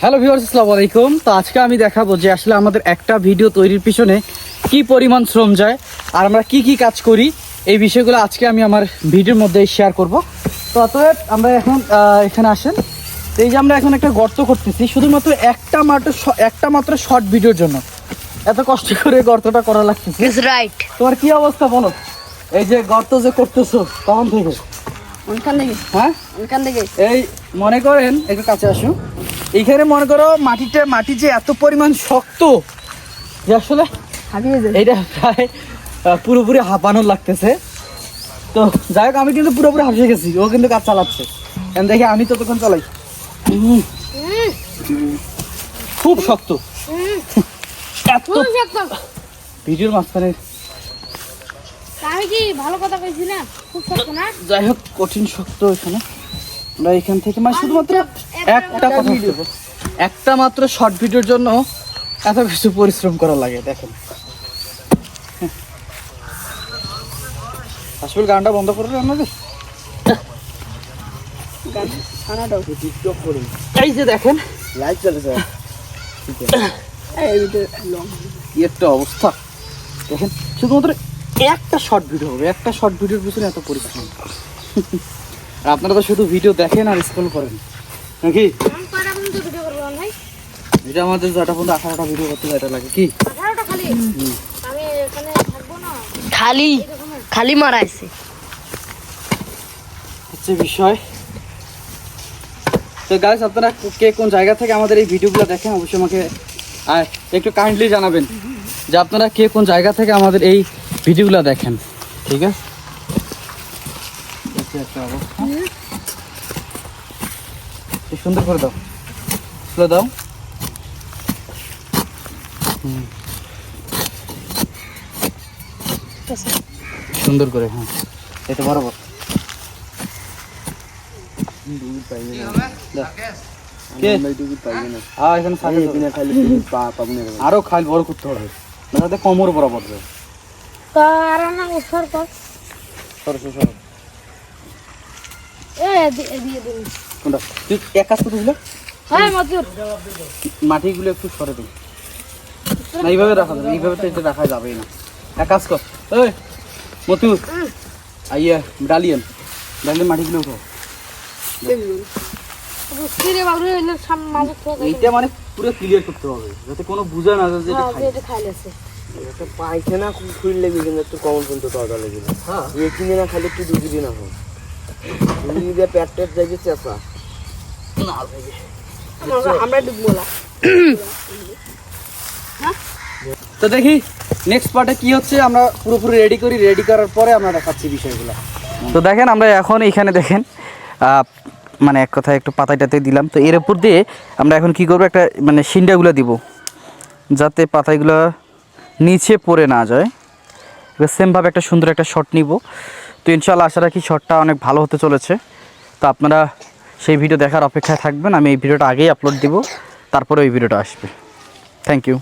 Hello viewers আসসালামু আলাইকুম। তো আজকে আমি দেখাবো যে আসলে আমাদের একটা ভিডিও তৈরির পিছনে কি পরিমাণ শ্রম যায় আর আমরা কি কি কাজ করি। এই বিষয়গুলো আজকে আমি আমার ভিডিওর মধ্যে শেয়ার করব। তো অতএব আমরা এখন এখানে আসেন। এই যে আমরা এখন একটা গর্ত করতেছি শুধুমাত্র একটা মাত্র একটা মাত্র শর্ট ভিডিওর জন্য। এত কষ্ট করে গর্তটা করা লাগতেছে। Right. তোমার কি অবস্থা বলো? এই যে গর্ত যে করতেছো তখন থেকে? ওইখান থেকে। হ্যাঁ? ওইখান থেকে। এই মনে করেন একটু কাছে আসুন। এইখানে মনে করো মাটিটা মাটি যে এত পরিমাণ শক্ত যে আসলে এইটা প্রায় পুরোপুরি হাঁপানোর লাগতেছে। তো যাই হোক আমি কিন্তু পুরোপুরি হাসে গেছি ও কিন্তু কাজ চালাচ্ছে। দেখি আমি ততক্ষণ চালাই। খুব শক্ত। এত ভিডিওর মাঝখানে। আমি কি ভালো কথা কইছি না? খুব শক্ত না? যাই হোক কঠিন শক্ত এখানে। আমরা এখান থেকে মানে শুধুমাত্র একটা কথা একটা মাত্র শর্ট ভিডিওর জন্য এত কিছু পরিশ্রম করা লাগে দেখেন। আসলে গানটা বন্ধ করে আপনাদের এই যে দেখেন। লাইভ চলেছে এই ভিডিও লং কি একটা অবস্থা। দেখেন শুধুমাত্র একটা শর্ট ভিডিও হবে একটা শর্ট ভিডিওর পিছনে এত পরিশ্রম। আর আপনারা তো শুধু ভিডিও দেখেন আর স্ক্রল করেন। নাকি? এটা আমাদের যটা পর্যন্ত আঠারোটা ভিডিও করতে যেটা লাগে কি? খালি খালি মারাইছে। হচ্ছে বিষয়। তো গাইস আপনারা কে কোন জায়গা থেকে আমাদের এই ভিডিওগুলো দেখেন অবশ্যই আমাকে আর একটু কাইন্ডলি জানাবেন যে আপনারা কে কোন জায়গা থেকে আমাদের এই ভিডিওগুলো দেখেন। ঠিক আছে? হচ্ছে একটা অবস্থা। সুন্দর করে দাও। স্লো দাও। সুন্দর করে হ্যাঁ। এটা বরাবর? হ্যাঁ। আরও খাল বড় করতে হবে। কোমর বরাবর সরো সরো, কোনটা? তুই এক কাজ করতে দিলে? হ্যাঁ মাটিগুলো একটু সরে দিই না এইভাবে রাখা যাবে এইভাবে তো এটা রাখা যাবেই না। এক কাজ কর। ওই মতু আইয়া ডালিয়ান ডালিয়ান মাটিগুলো উঠো। এইটা মানে পুরো ক্লিয়ার করতে হবে যাতে কোনো বুঝা না যায় যে এটা খাইলেছে পায়খানা খুল লেগে কিন্তু একটু কমন পর্যন্ত দরকার লেগে হ্যাঁ। এ কিনে না খালি একটু দুধ দিয়ে না। হয় চেঁচা আমরা- ডুববো না তো দেখি নেক্সট পার্টে কি হচ্ছে আমরা পুরোপুরি রেডি করি রেডি করার পরে আমরা দেখাচ্ছি বিষয়গুলো। তো দেখেন আমরা এখন এখানে দেখেন মানে এক কথায় একটু পাতাইটাতে দিলাম। তো এর উপর দিয়ে আমরা এখন কি করব একটা মানে সিন্ডাগুলো দিব। যাতে পাতাগুলো নিচে পড়ে না যায়। সেমভাবে একটা সুন্দর একটা শট নিব। ইনশাল্লাহ আশা রাখি শটটা অনেক ভালো হতে চলেছে। তো আপনারা সেই ভিডিও দেখার অপেক্ষায় থাকবেন। আমি এই ভিডিওটা আগেই আপলোড দিব। তারপরে ওই ভিডিওটা আসবে। Thank you